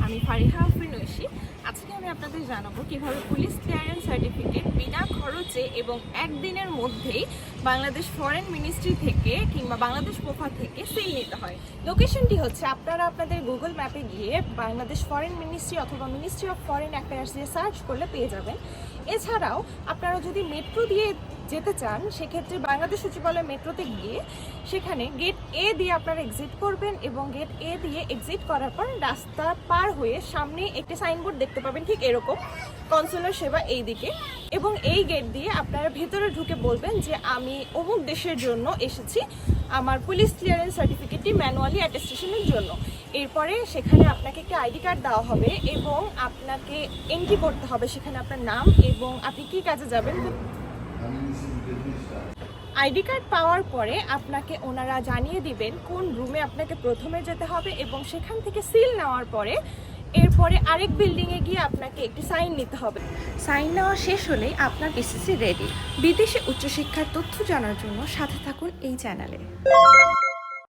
ফারিহা আফরিন ঐশী। আজকে আমি আপনাদের জানাব কীভাবে পুলিশ ক্লিয়ারেন্স সার্টিফিকেট বিনা খরচে এবং একদিনের মধ্যেই বাংলাদেশ ফরেন মিনিস্ট্রি থেকে কিংবা বাংলাদেশ পোফা থেকে সিল নিতে হয়। লোকেশনটি হচ্ছে আপনারা আপনাদের গুগল ম্যাপে গিয়ে বাংলাদেশ ফরেন মিনিস্ট্রি অথবা মিনিস্ট্রি অফ ফরেন অ্যাফেয়ার্স দিয়ে সার্চ করলে পেয়ে যাবেন। এছাড়াও আপনারা যদি মেট্রো দিয়ে যেতে চান, সেক্ষেত্রে বাংলাদেশ সচিবালয় মেট্রোতে গিয়ে সেখানে গেট এ দিয়ে আপনারা এক্সিট করবেন এবং গেট এ দিয়ে এক্সিট করার পর রাস্তা পার হয়ে সামনে একটি সাইনবোর্ড দেখতে পাবেন ঠিক এরকম কনসুলার সেবা এই দিকে। এবং এই গেট দিয়ে আপনারা ভেতরে ঢুকে বলবেন যে আমি অমুক দেশের জন্য এসেছি, আমার পুলিশ ক্লিয়ারেন্স সার্টিফিকেটটি ম্যানুয়ালি অ্যাটেস্টেশনের জন্য। এরপরে সেখানে আপনাকে একটি আইডি কার্ড দেওয়া হবে এবং আপনাকে এন্ট্রি করতে হবে সেখানে আপনার নাম এবং আপনি কী কাজে যাবেন আইডি কার্ড পাওয়ার পরে আপনাকে ওনারা জানিয়ে দিবেন কোন রুমে আপনাকে প্রথমে যেতে হবে এবং সেখান থেকে সিল নেওয়ার পরে এরপরে আরেক বিল্ডিংয়ে গিয়ে আপনাকে একটি সাইন নিতে হবে। সাইন নেওয়া শেষ হলেই আপনার বিসিসি রেডি। বিদেশে উচ্চশিক্ষার তথ্য জানার জন্য সাথে থাকুন এই চ্যানেলে।